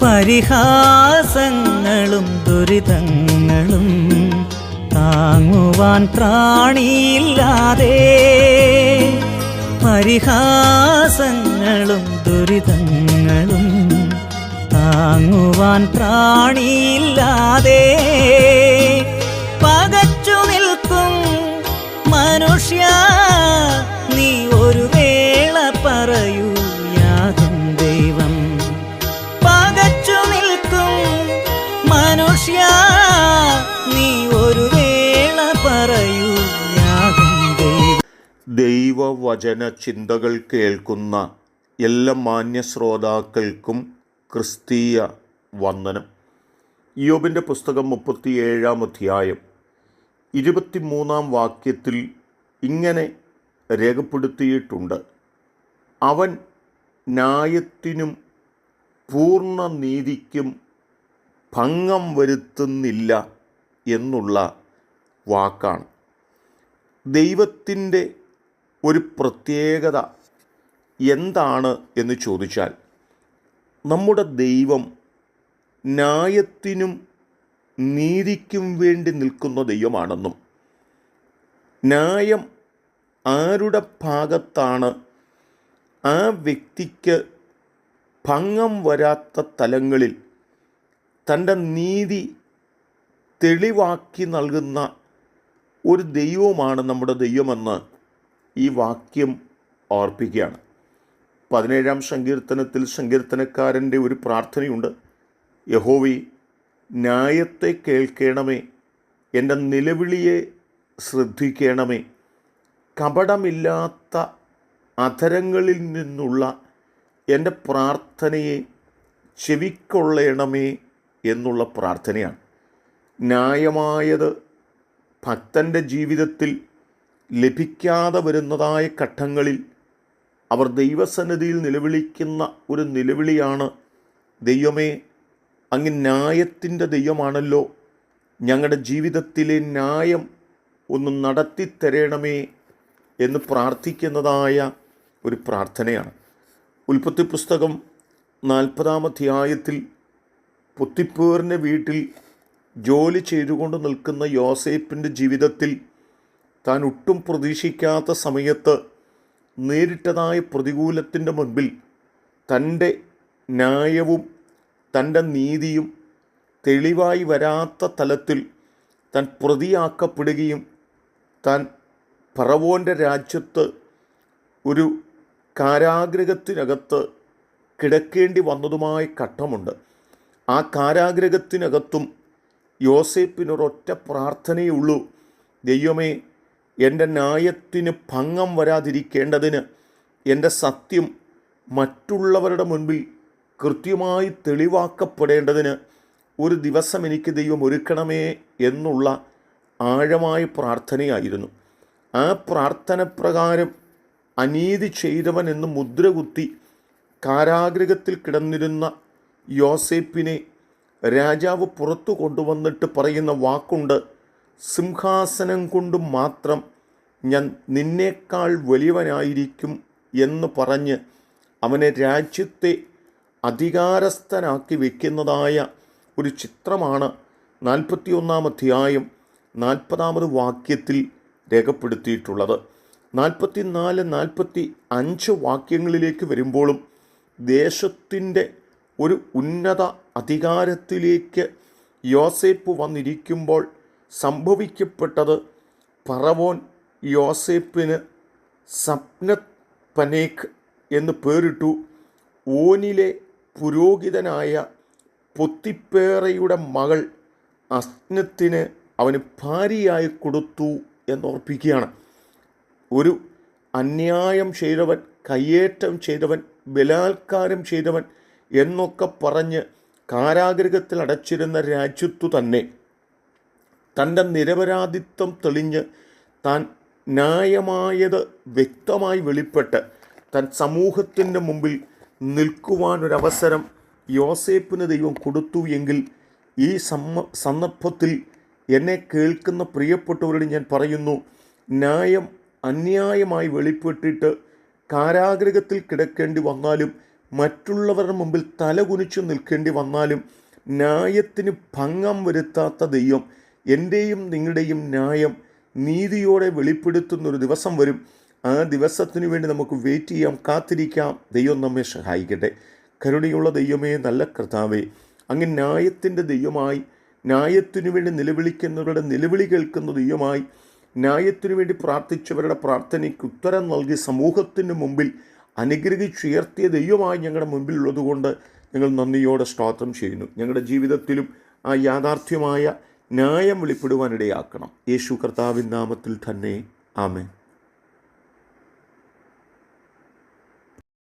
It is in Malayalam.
പരിഹാസങ്ങളും ദുരിതങ്ങളും താങ്ങുവാൻ പ്രാണിയില്ലാതെ പരിഹാസങ്ങളും ദുരിതങ്ങളും താങ്ങുവാൻ പ്രാണിയില്ലാതെ മനുഷ്യ നീ ഒരു വേള പറയൂ ദൈവവചന ചിന്തകൾ കേൾക്കുന്ന എല്ലാ മാന്യ ശ്രോതാക്കൾക്കും ക്രിസ്തീയ വന്ദനം. യോബിന്റെ പുസ്തകം മുപ്പത്തിയേഴാം അധ്യായം ഇരുപത്തിമൂന്നാം വാക്യത്തിൽ ഇങ്ങനെ രേഖപ്പെടുത്തിയിട്ടുണ്ട്. അവൻ ന്യായത്തിനും പൂർണ നീതിക്കും ഭംഗം വരുത്തുന്നില്ല എന്നുള്ള വാക്കാണ്. ദൈവത്തിന്റെ ഒരു പ്രത്യേകത എന്താണ് എന്ന് ചോദിച്ചാൽ നമ്മുടെ ദൈവം ന്യായത്തിനും നീതിക്കും വേണ്ടി നിൽക്കുന്ന ദൈവമാണെന്നും ന്യായം ആരുടെ ഭാഗത്താണ് ആ വ്യക്തിക്ക് ഭംഗം വരാത്ത തലങ്ങളിൽ തന്റെ നീതി തെളിവാക്കി നൽകുന്ന ഒരു ദൈവമാണ് നമ്മുടെ ദൈവമെന്ന് ഈ വാക്യം ഓർപ്പിക്കുകയാണ്. പതിനേഴാം സങ്കീർത്തനത്തിൽ സങ്കീർത്തനക്കാരന്റെ ഒരു പ്രാർത്ഥനയുണ്ട്. യഹോവി ന്യായത്തെ കേൾക്കണമേ എന്റെ നിലവിളിയെ ശ്രദ്ധിക്കണമേ. കപടമില്ലാത്ത അധരങ്ങളിൽ നിന്നുള്ള എന്റെ പ്രാർത്ഥനയെ ചെവിക്കൊള്ളണമേ എന്നുള്ള പ്രാർത്ഥനയാണ്. ന്യായമായത് ഭക്തന്റെ ജീവിതത്തിൽ ലഭിക്കാതെ വരുന്നതായ ഘട്ടങ്ങളിൽ അവർ ദൈവസന്നിധിയിൽ നിലവിളിക്കുന്ന ഒരു നിലവിളിയാണ്. ദൈവമേ അങ്ങ് ന്യായത്തിന്റെ ദൈവമാണല്ലോ. ഞങ്ങളുടെ ജീവിതത്തിലെ ന്യായം ഒന്ന് നടത്തിത്തരണമേ എന്ന് പ്രാർത്ഥിക്കുന്നതായ ഒരു പ്രാർത്ഥനയാണ്. ഉൽപ്പത്തി പുസ്തകം നാൽപ്പതാം അധ്യായത്തിൽ പുത്തിപ്പേറിന്റെ വീട്ടിൽ ജോലി ചെയ്തുകൊണ്ട് നിൽക്കുന്ന യോസേപ്പിന്റെ ജീവിതത്തിൽ താൻ ഒട്ടും പ്രതീക്ഷിക്കാത്ത സമയത്ത് നേരിട്ടതായ പ്രതികൂലത്തിന്റെ മുൻപിൽ തന്റെ ന്യായവും തന്റെ നീതിയും തെളിവായി വരാത്ത തലത്തിൽ താൻ പ്രതിയാക്കപ്പെടുകയും താൻ പറവോന്റെ രാജ്യത്ത് ഒരു കാരാഗ്രഹത്തിനകത്ത് കിടക്കേണ്ടി വന്നതുമായ ഘട്ടമുണ്ട്. ആ കാരാഗ്രഹത്തിനകത്തും യോസേപ്പിനൊരൊറ്റ പ്രാർത്ഥനയേ ഉള്ളൂ ദൈവമേ എന്റെ ന്യായത്തിന് ഭംഗം വരാതിരിക്കേണ്ടതിന് എന്റെ സത്യം മറ്റുള്ളവരുടെ മുൻപിൽ കൃത്യമായി തെളിവാക്കപ്പെടേണ്ടതിന് ഒരു ദിവസം എനിക്ക് ദൈവം ഒരുക്കണമേ എന്നുള്ള ആഴമായ പ്രാർത്ഥനയായിരുന്നു. ആ പ്രാർത്ഥന പ്രകാരം അനീതി ചെയ്തവൻ എന്ന് മുദ്രകുത്തി കാരാഗ്രഹത്തിൽ കിടന്നിരുന്ന യോസേപ്പിനെ രാജാവ് പുറത്തു കൊണ്ടുവന്നിട്ട് പറയുന്ന വാക്കുണ്ട് സിംഹാസനം കൊണ്ട് മാത്രം ഞാൻ നിന്നേക്കാൾ വലിയവനായിരിക്കും എന്ന് പറഞ്ഞ് അവനെ രാജ്യത്തെ അധികാരസ്ഥനാക്കി വയ്ക്കുന്നതായ ഒരു ചിത്രമാണ് നാൽപ്പത്തിയൊന്നാം അധ്യായം നാൽപ്പതാമത് വാക്യത്തിൽ രേഖപ്പെടുത്തിയിട്ടുള്ളത്. നാൽപ്പത്തി നാല് നാൽപ്പത്തി അഞ്ച് വാക്യങ്ങളിലേക്ക് വരുമ്പോഴും ദേശത്തിന്റെ ഒരു ഉന്നത അധികാരത്തിലേക്ക് യോസേപ്പ് വന്നിരിക്കുമ്പോൾ സംഭവിക്കപ്പെട്ടത് പറവോൻ യോസേപ്പിന് സപ്നത് പനേഖ് എന്ന് പേരിട്ടു. ഓനിലെ പുരോഹിതനായ പൊത്തിപ്പേറയുടെ മകൾ അസ്നത്തിന് അവന് ഭാര്യയായി കൊടുത്തു എന്നോർപ്പിക്കുകയാണ്. ഒരു അന്യായം ചെയ്തവൻ കയ്യേറ്റം ചെയ്തവൻ ബലാത്കാരം ചെയ്തവൻ എന്നൊക്കെ പറഞ്ഞ് കാരാഗ്രഹത്തിൽ അടച്ചിരുന്ന രാജ്യത്തു തന്നെ തന്റെ നിരപരാധിത്വം തെളിഞ്ഞ് താൻ ന്യായമായത് വ്യക്തമായി വെളിപ്പെട്ട് താൻ സമൂഹത്തിന്റെ മുമ്പിൽ നിൽക്കുവാനൊരവസരം യോസേപ്പിന് ദൈവം കൊടുത്തു എങ്കിൽ ഈ സമ്മ സന്ദർഭത്തിൽ എന്നെ കേൾക്കുന്ന പ്രിയപ്പെട്ടവരോട് ഞാൻ പറയുന്നു ന്യായം അന്യായമായി വെളിപ്പെട്ടിട്ട് കാരാഗ്രഹത്തിൽ കിടക്കേണ്ടി വന്നാലും മറ്റുള്ളവരുടെ മുമ്പിൽ തലകുനിച്ചു നിൽക്കേണ്ടി വന്നാലും ന്യായത്തിന് ഭംഗം വരുത്താത്ത ദൈവം എന്റെയും നിങ്ങളുടെയും ന്യായം നീതിയോടെ വെളിപ്പെടുത്തുന്നൊരു ദിവസം വരും. ആ ദിവസത്തിന് വേണ്ടി നമുക്ക് വെയിറ്റ് ചെയ്യാം കാത്തിരിക്കാം. ദൈവം നമ്മെ സഹായിക്കട്ടെ. കരുണയുള്ള ദൈവമേ നല്ല കർത്താവേ അങ്ങ് ന്യായത്തിന്റെ ദൈവമായി ന്യായത്തിനു വേണ്ടി നിലവിളിക്കുന്നവരുടെ നിലവിളി കേൾക്കുന്ന ദൈവമായി ന്യായത്തിനു വേണ്ടി പ്രാർത്ഥിച്ചവരുടെ പ്രാർത്ഥനയ്ക്ക് ഉത്തരം നൽകി സമൂഹത്തിന് മുമ്പിൽ അനുഗ്രഹിച്ചുയർത്തിയ ദൈവമായി ഞങ്ങളുടെ മുമ്പിലുള്ളതുകൊണ്ട് ഞങ്ങൾ നന്ദിയോടെ സ്തോത്രം ചെയ്യുന്നു. ഞങ്ങളുടെ ജീവിതത്തിലും ആ യാഥാർത്ഥ്യമായ ന്യായം വെളിപ്പെടുവാനിടയാക്കണം. യേശു കർത്താവിൻ നാമത്തിൽ തന്നെ. ആമേൻ.